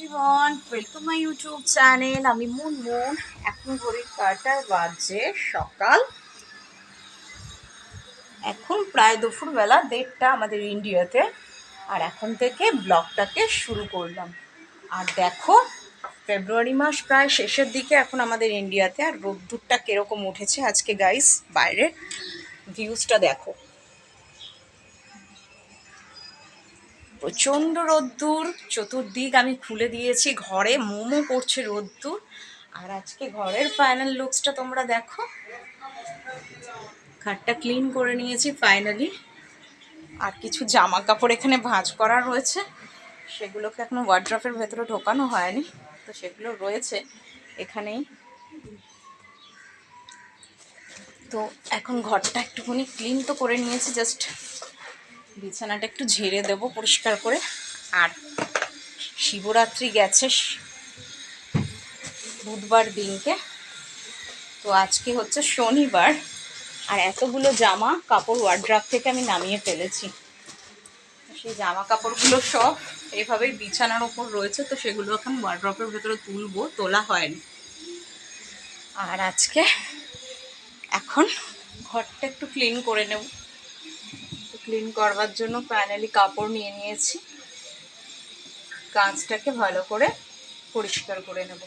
Everyone welcome my YouTube channel আমি Munmun এখন ঘড়ির কাটা বাজে সকাল। এখন প্রায় দুপুরবেলা দেড়টা আমাদের ইন্ডিয়াতে। আর এখন থেকে ব্লগটাকে শুরু করলাম। আর দেখো, ফেব্রুয়ারি মাস প্রায় শেষের দিকে এখন আমাদের ইন্ডিয়াতে। আর রোদ্দুরটা কীরকম উঠেছে আজকে গাইস বাইরে ভিউজটা দেখো। প্রচণ্ড রোদ্দুর, চতুর্দিক আমি খুলে দিয়েছি, ঘরে মোমো করছে রোদ্দুর। আর আজকে ঘরের ফাইনাল লুকসটা তোমরা দেখো। খাটটা ক্লিন করে নিয়েছি ফাইনালি আর কিছু জামা কাপড় এখানে ভাঁজ করা রয়েছে। সেগুলোকে এখনও ওয়ার্ড্রফের ভেতরে ঢোকানো হয়নি। তো সেগুলো রয়েছে এখানেই। তো এখন ঘরটা একটুখানি ক্লিন তো করে নিয়েছি জাস্ট বিছানাটা একটু ঝেড়ে দেবো পরিষ্কার করে। আর শিবরাত্রি গেছে বুধবার দিনকে। তো আজকে হচ্ছে শনিবার। আর এতগুলো জামা কাপড় ওয়ার্ড্রাফ থেকে আমি নামিয়ে ফেলেছি। সেই জামা কাপড়গুলো সব এভাবেই বিছানার ওপর রয়েছে, তো সেগুলো এখন ওয়ার্ড্রপের ভেতরে তুলবো, তোলা হয়নি। আর আজকে এখন ঘরটা একটু ক্লিন করে নেব। ক্লিন করবার জন্য ফাইনালি কাপড় নিয়ে নিয়েছি। কাঁচটাকে ভালো করে পরিষ্কার করে নেব।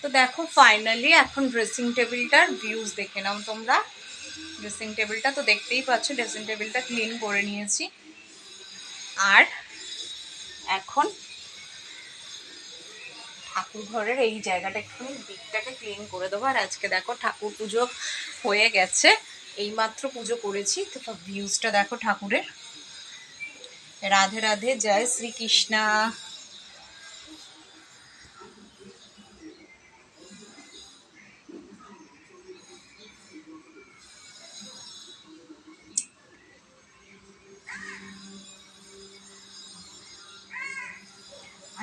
তো দেখো ফাইনালি এখন ড্রেসিং টেবিলটার ভিউজ দেখে নাও তোমরা। ড্রেসিং টেবিলটা তো দেখতেই পাচ্ছ ড্রেসিং টেবিলটা ক্লিন করে নিয়েছি। আর এখন ঠাকুর ঘরের এই জায়গাটা একটু দিকটাকে ক্লিন করে দেবো। আর আজকে দেখো ঠাকুর পুজো হয়ে গেছে। এইমাত্র পুজো করেছি। তো ভিউজটা দেখো ঠাকুরের। রাধে রাধে, জয় শ্রীকৃষ্ণা।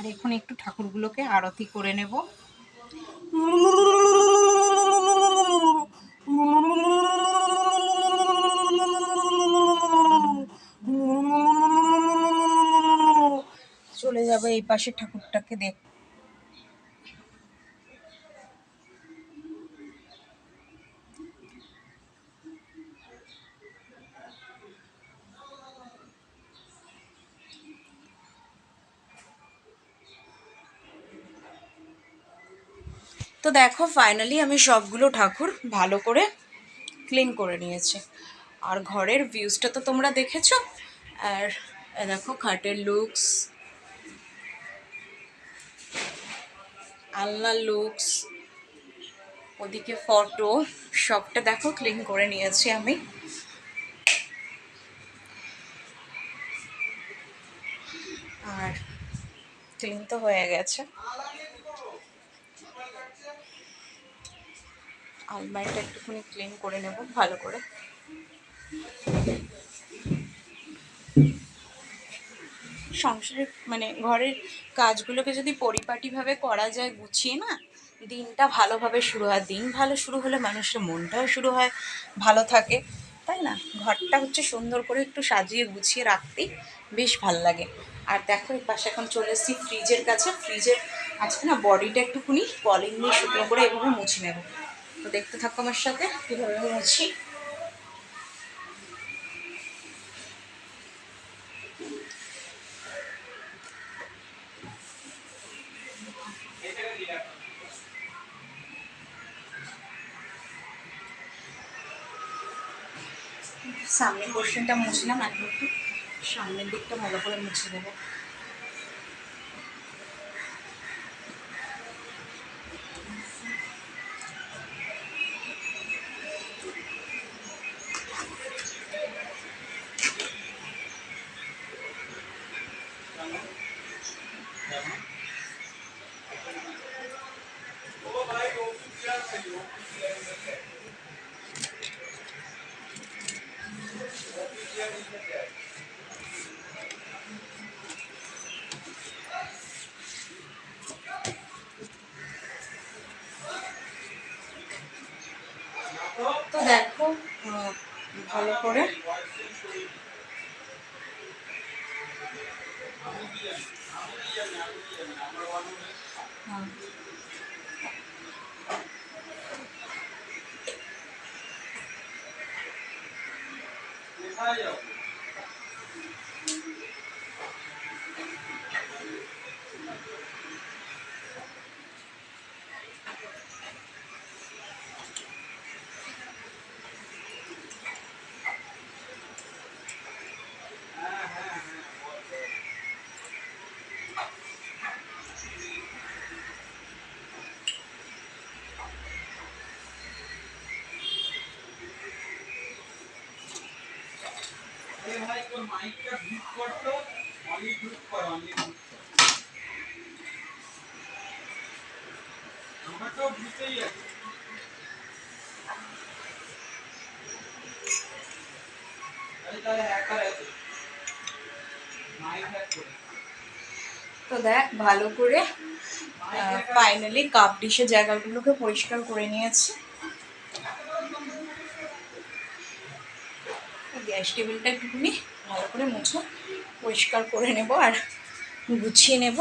আর এখন একটু ঠাকুরগুলোকে আরতি করে নেব। চলে যাবে এই পাশে ঠাকুরটাকে দেখ দেখো ফাইনালি আমি সবগুলো ঠাকুর ভালো করে ক্লিন করে নিয়েছি। আর ঘরের ভিউজটা তো তোমরা দেখেছ। আর দেখো, খাটের লুকস আলনার লুকস ওদিকে ফটো সবটা দেখো ক্লিন করে নিয়েছি আমি। আর ক্লিন তো হয়ে গেছে। আলমারিটা একটুখানি ক্লিন করে নেব, ভালো করে। সংসারের মানে ঘরের কাজগুলোকে যদি পরিপাটিভাবে করা যায়, গুছিয়ে না, দিনটা ভালোভাবে শুরু হয়। দিন ভালো শুরু হলে মানুষের মনটাও শুরু হয়, ভালো থাকে। তাই না? ঘরটা হচ্ছে সুন্দর করে একটু সাজিয়ে গুছিয়ে রাখতেই বেশ ভালো লাগে। আর দেখো এই পাশে এখন চলে এসেছি ফ্রিজের কাছে। ফ্রিজের আজকে না বডিটা একটুখানি কলিং দিয়ে শুকনো করে এভাবে মুছে নেব। তো দেখতে থাকো আমার সাথে, কীভাবে মুছি সামনের পোর্শনটা মুছলাম, এখন একটু সামনের দিকটা ভালো করে মুছে দেবো। Ohio. তো দেখ, ভালো করে ফাইনালি কাপ ডিশের জায়গাগুলোকে পরিষ্কার করে নিয়েছি। গ্যাস টেবিলটা একটুখানি ভালো করে মুছে পরিষ্কার করে নেব আর গুছিয়ে নেব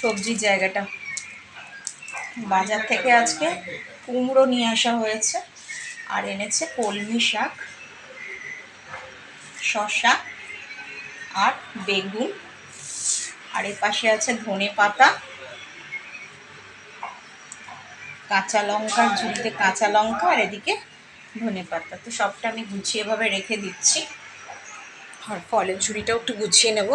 সবজির জায়গাটা। বাজার থেকে আজকে কুমড়ো নিয়ে আসা হয়েছে আর এনেছে কলমি শাক, শসা আর বেগুন। আর এর পাশে আছে ধনে পাতা, কাঁচা লঙ্কার ঝুড়িতে কাঁচা লঙ্কা আর এদিকে ধনে পাতা। তো সবটা আমি গুছিয়ে ভাবে রেখে দিচ্ছি। আর ফলের ঝুড়িটাও একটু গুছিয়ে নেব।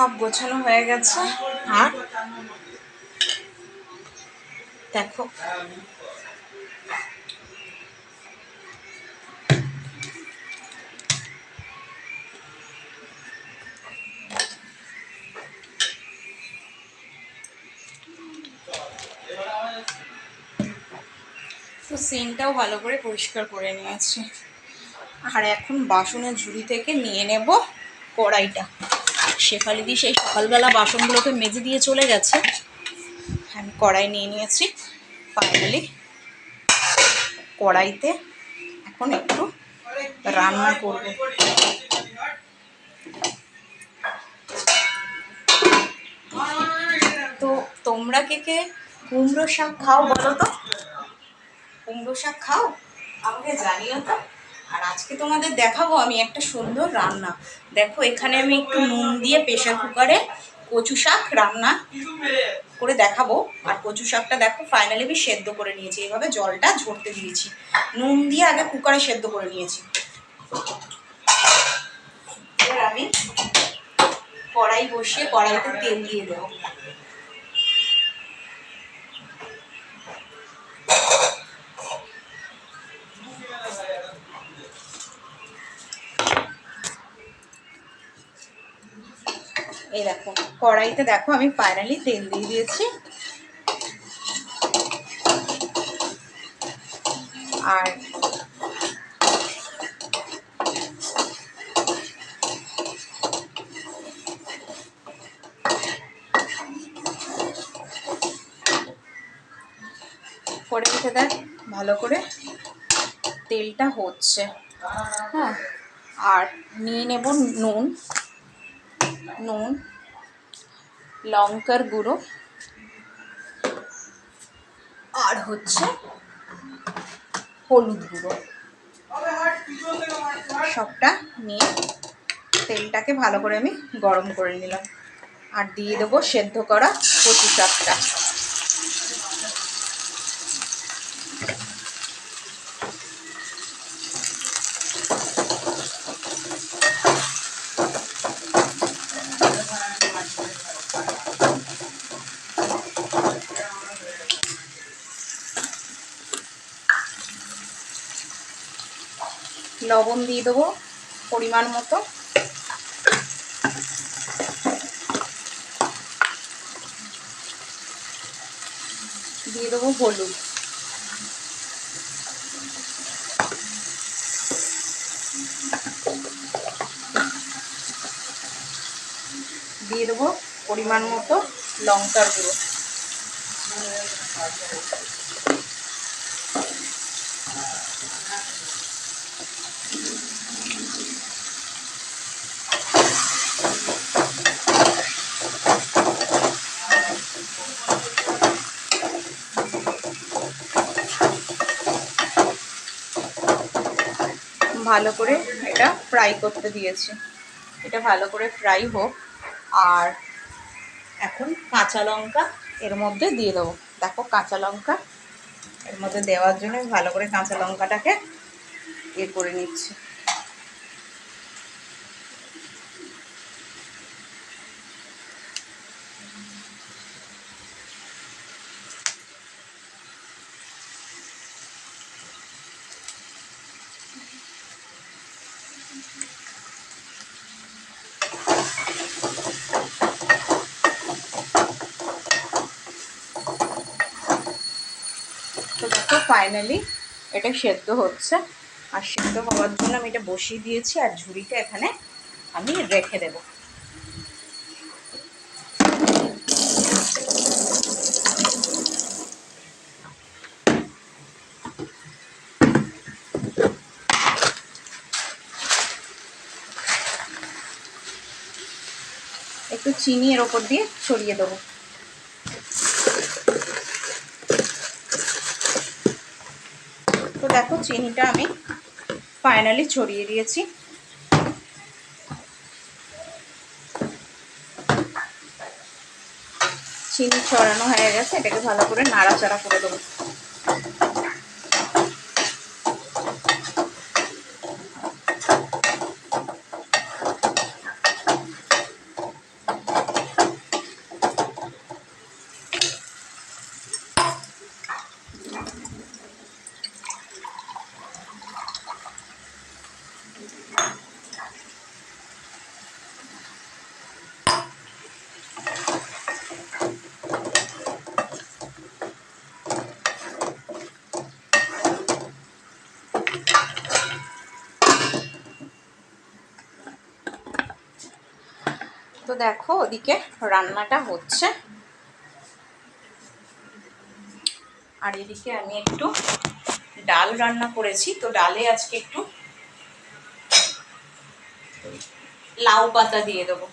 সব গোছানো হয়ে গেছে। আর দেখো। তো সিনটাও ভালো করে পরিষ্কার করে নিয়েছি। আর এখন বাসনের ঝুড়ি থেকে নিয়ে নেব কড়াইটা। শেফালিদি সেই সকালবেলা বাসনগুলোকে মেজে দিয়ে চলে গেছে। আমি কড়াই নিয়ে নিয়েছি। ফাইনালি কড়াইতে এখন একটু রান্না করব। তো তোমরা কে কে কুমড়ো শাক খাও বলো তো? কুমড়ো শাক খাও? আমাকে জানিও তো। আর আজকে তোমাদের দেখাবো আমি একটা সুন্দর রান্না। দেখো, এখানে আমি একটু নুন দিয়ে প্রেশার কুকারে কচু শাক রান্না করে দেখাবো। আর কচু শাকটা দেখো ফাইনালি আমি সেদ্ধ করে নিয়েছি। এভাবে জলটা ঝরতে দিয়েছি। নুন দিয়ে আগে কুকারে সেদ্ধ করে নিয়েছি। আমি কড়াই বসিয়ে কড়াইতে তেল দিয়ে দেবো। এই দেখো, কড়াইতে দেখো আমি ফাইনালি তেল দিয়ে দিয়েছি। আর কড়াইতে দেখ, ভালো করে তেলটা হচ্ছে। হ্যাঁ আর নিয়ে নেব নুন। নুন, লঙ্কার গুঁড়ো, আর হচ্ছে হলুদ গুঁড়ো। সবটা নিয়ে তেলটাকে ভালো করে আমি গরম করে নিলাম। আর দিয়ে দেবো সেদ্ধ করা কচু শাকটা লবণ দিয়ে দেবো পরিমাণ মতো। দিয়ে দেবো হলুদ। দিয়ে দেবো পরিমাণ মতো লঙ্কার গুঁড়ো। ভালো করে এটা ফ্রাই করতে দিয়েছি। এটা ভালো করে ফ্রাই হোক। আর এখন কাঁচা লঙ্কা এর মধ্যে দিয়ে দেবো। দেখো কাঁচা লঙ্কা এর মধ্যে দেওয়ার জন্য ভালো করে কাঁচা লঙ্কাটাকে ইয়ে করে নিচ্ছি তো দেখো ফাইনালি এটা সেদ্ধ হচ্ছে। আর সেদ্ধ হওয়ার জন্য আমি এটা বসিয়ে দিয়েছি আর ঝুড়িটা এখানে আমি রেখে দেব। একটু চিনি এর ওপর দিয়ে ছড়িয়ে দেবো তো দেখো, চিনিটা আমি ফাইনালি ছড়িয়ে দিয়েছি। চিনি ছড়ানো হয়ে গেছে, এটাকে ভালো করে নাড়াচাড়া করে দেবো। তো দেখো ওদিকে রান্নাটা হচ্ছে। আর এদিকে আমি একটু ডাল রান্না করেছি, তো ডালে আজকে একটু লাউ পাতা দিয়ে দেবো।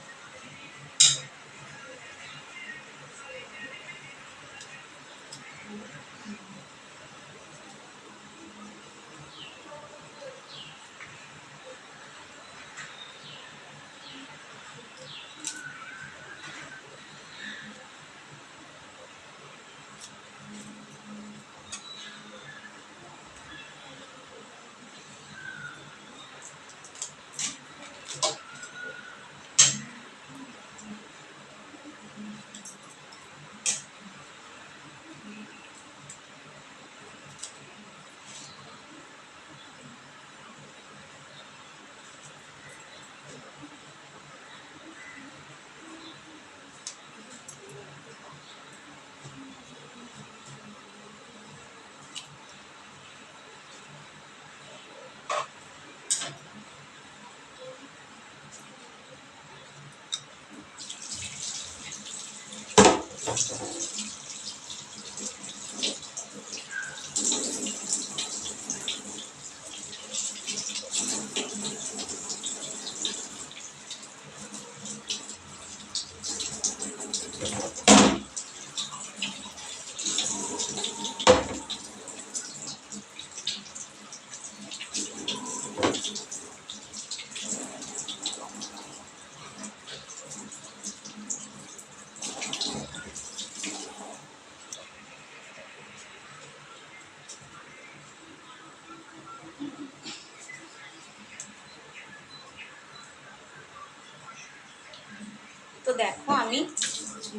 はい。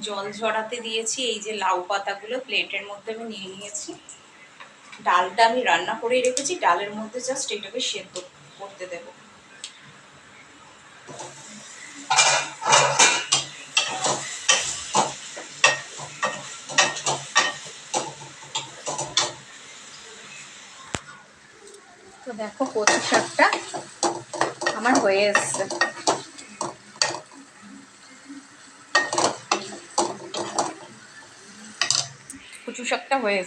জল ঝরাতে দিয়েছি, এই যে লাউ পাতাগুলো প্লেটের মধ্যে আমি নিয়ে নিয়েছি। ডালটা আমি রান্না করেই রেখেছি, ডালের মধ্যে জাস্ট এটাকে সেদ্ধ করতে দেবো। তো দেখো কচু শাকটা আমার হয়ে এসছে। কচু শাকটা হয়ে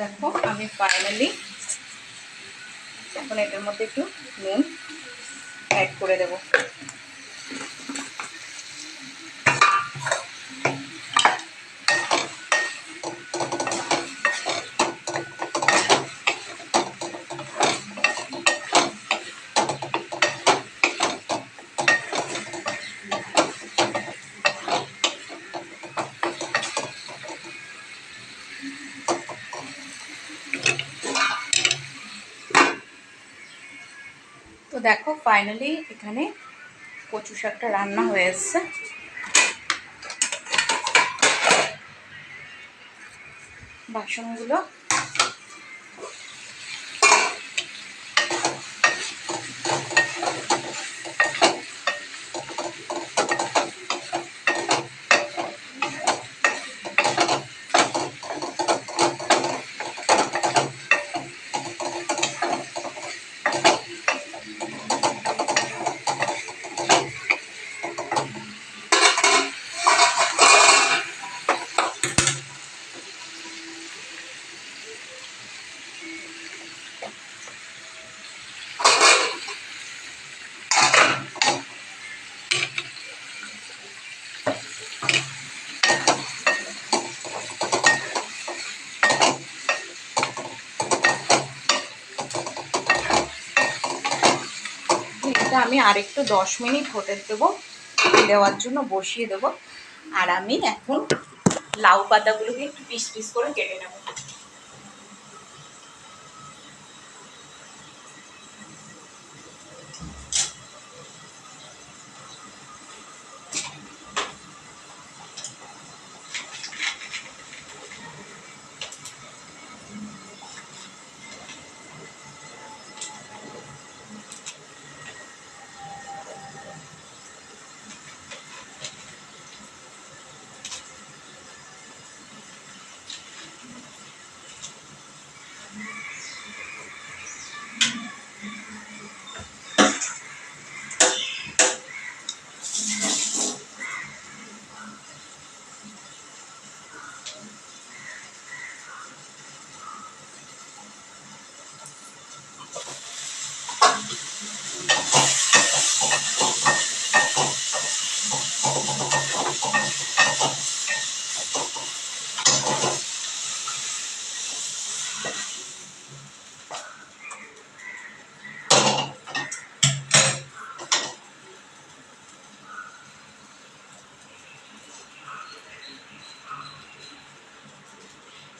দেখো আমি ফাইনালি এখন এটার মধ্যে একটু নুন অ্যাড করে দেবো তো দেখো ফাইনালি এখানে কচু শাকটা রান্না হয়ে এসছে। বাসনগুলো এটা আমি আরেকটু দশ মিনিট হতে দেবো দেওয়ার জন্য বসিয়ে দেবো। আর আমি এখন লাউ পাতাগুলোকে একটু পিস পিস করে কেটে নেব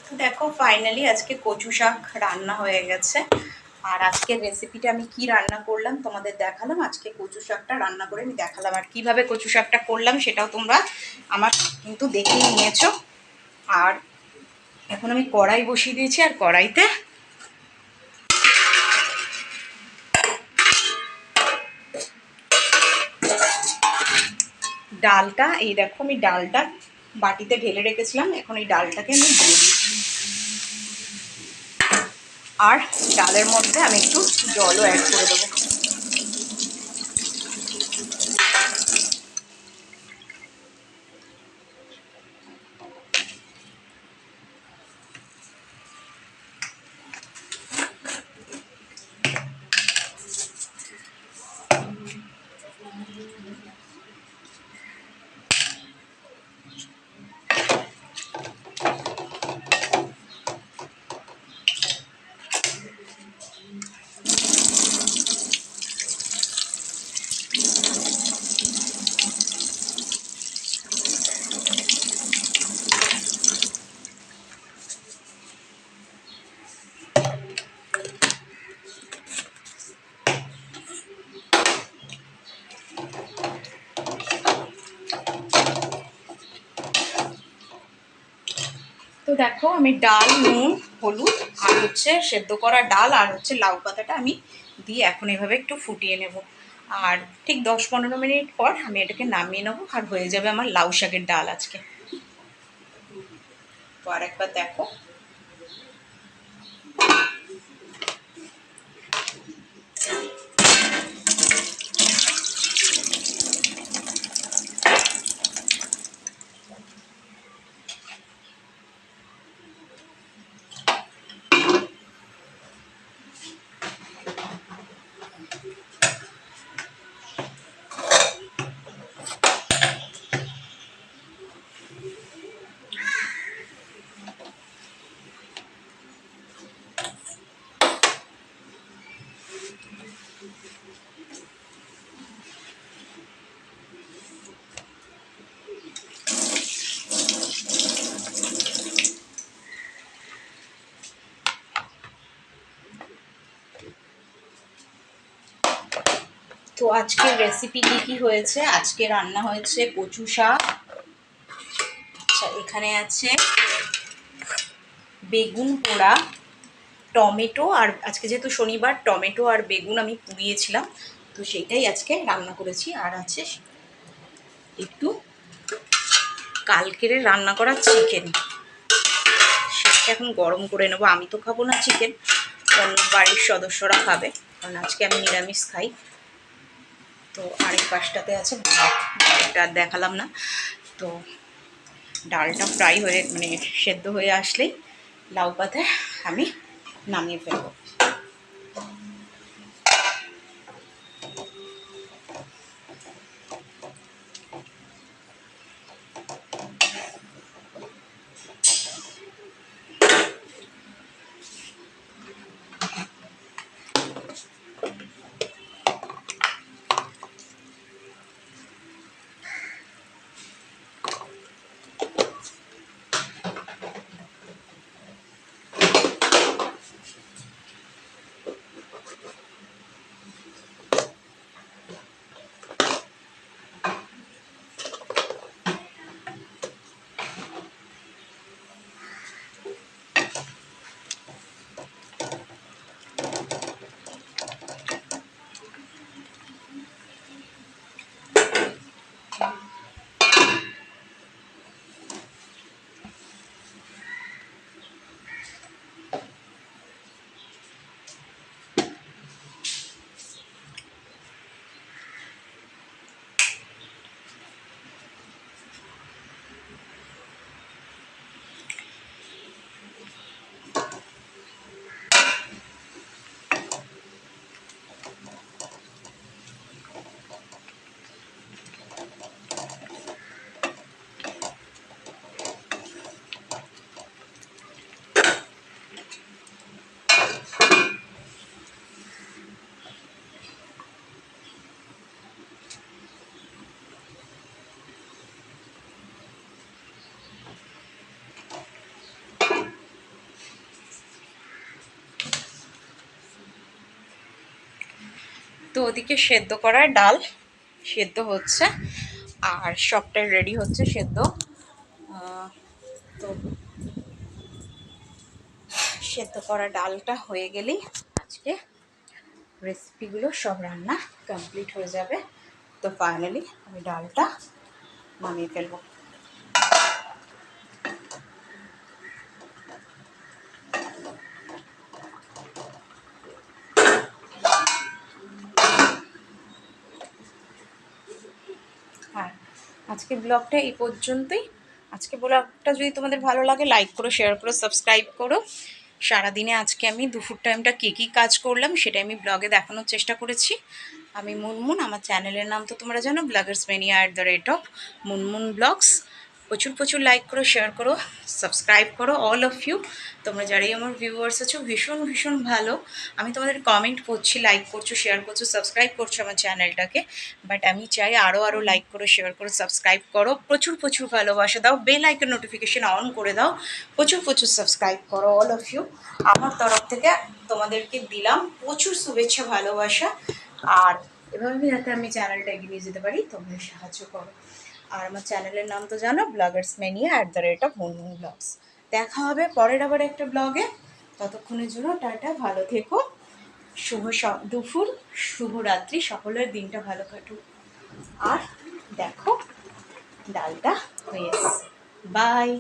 তো দেখো ফাইনালি আজকে কচু শাক রান্না হয়ে গেছে। আর আজকের রেসিপিটা আমি কি রান্না করলাম তোমাদের দেখালাম। আজকে কচু শাকটা রান্না করে আমি দেখালাম। আর কীভাবে কচু শাকটা করলাম সেটাও তোমরা আমার কিন্তু দেখেই নিয়েছো। আর এখন আমি কড়াই বসিয়ে দিয়েছি, আর কড়াইতে ডালটা, এই দেখো আমি ডালটা বাটিতে ঢেলে রেখেছিলাম। এখন এই ডালটাকে আমি দিয়ে দিচ্ছি। আর ডালের মধ্যে আমি একটু জলও অ্যাড করে দেবো। দেখো, আমি ডাল, নুন, হলুদ আর হচ্ছে সেদ্ধ করা ডাল আর হচ্ছে লাউ পাতাটা আমি দিয়ে এখন এভাবে একটু ফুটিয়ে নেব। আর ঠিক দশ পনেরো মিনিট পর আমি এটাকে নামিয়ে নেব আর হয়ে যাবে আমার লাউ শাকের ডাল আজকে। আর একবার দেখো। আজকের রেসিপি কী কী হয়েছে? আজকে রান্না হয়েছে কচু শাক। আচ্ছা এখানে আছে বেগুন পোড়া, টমেটো, আর আজকে যেহেতু শনিবার, টমেটো আর বেগুন আমি পুড়িয়েছিলাম, তো সেইটাই আজকে রান্না করেছি। আর আছে একটু কালকের রান্না করা চিকেন সেটা এখন গরম করে নেব। আমি তো খাব না চিকেন অন্য বাড়ির সদস্যরা খাবে। কারণ আজকে আমি নিরামিষ খাই। তো আরেক পাশটাতে আছে। ভাত ভাতটা দেখালাম না। তো ডালটা ফ্রাই হয়ে মানে সেদ্ধ হয়ে আসলেই লাউ পাতায় আমি নামিয়ে ফেলব। ওদিকে সেদ্ধ করা ডাল সেদ্ধ হচ্ছে, আর সবটাই রেডি হচ্ছে সেদ্ধ। তো সেদ্ধ করা ডালটা হয়ে গেলেই আজকে রেসিপিগুলো সব রান্না কমপ্লিট হয়ে যাবে। তো ফাইনালি আমি ডালটা নামিয়ে ফেলব হ্যাঁ আজকে ব্লগটা এই পর্যন্তই। আজকে ব্লগটা যদি তোমাদের ভালো লাগে লাইক করো শেয়ার করো সাবস্ক্রাইব করো। সারাদিনে আজকে আমি দুপুর টাইমটা কী কী কাজ করলাম সেটা আমি ব্লগে দেখানোর চেষ্টা করেছি। আমি মুনমুন, আমার চ্যানেলের নাম তো তোমরা জানো bloggers mania at the rate of Munmun blogs প্রচুর প্রচুর লাইক করো শেয়ার করো সাবস্ক্রাইব করো অল অফ ইউ তোমরা যারাই আমার ভিউয়ার্স আছো, ভীষণ ভীষণ ভালো। আমি তোমাদের কমেন্ট করছি লাইক করছ শেয়ার করছ সাবস্ক্রাইব করছ আমার চ্যানেলটাকে বাট আমি চাই আরও আরও লাইক করো শেয়ার করো সাবস্ক্রাইব করো। প্রচুর প্রচুর ভালোবাসা দাও। বেল আইকন নোটিফিকেশন অন করে দাও। প্রচুর প্রচুর সাবস্ক্রাইব করো অল অফ ইউ আমার তরফ থেকে তোমাদেরকে দিলাম প্রচুর শুভেচ্ছা, ভালোবাসা। আর এভাবে যাতে আমি চ্যানেলটা এগিয়ে নিয়ে যেতে পারি, তোমরা সাহায্য করো। আর আমার চ্যানেলের নাম তো জানো bloggers mania at the rate of Munmun blogs দেখা হবে পরের আবার একটা ব্লগে। ততক্ষণের জন্য টাটা, ভালো থেকো। শুভ দুপুর শুভরাত্রি সকলের দিনটা ভালো কাটুক। আর দেখো, ডালটা হয়ে বাই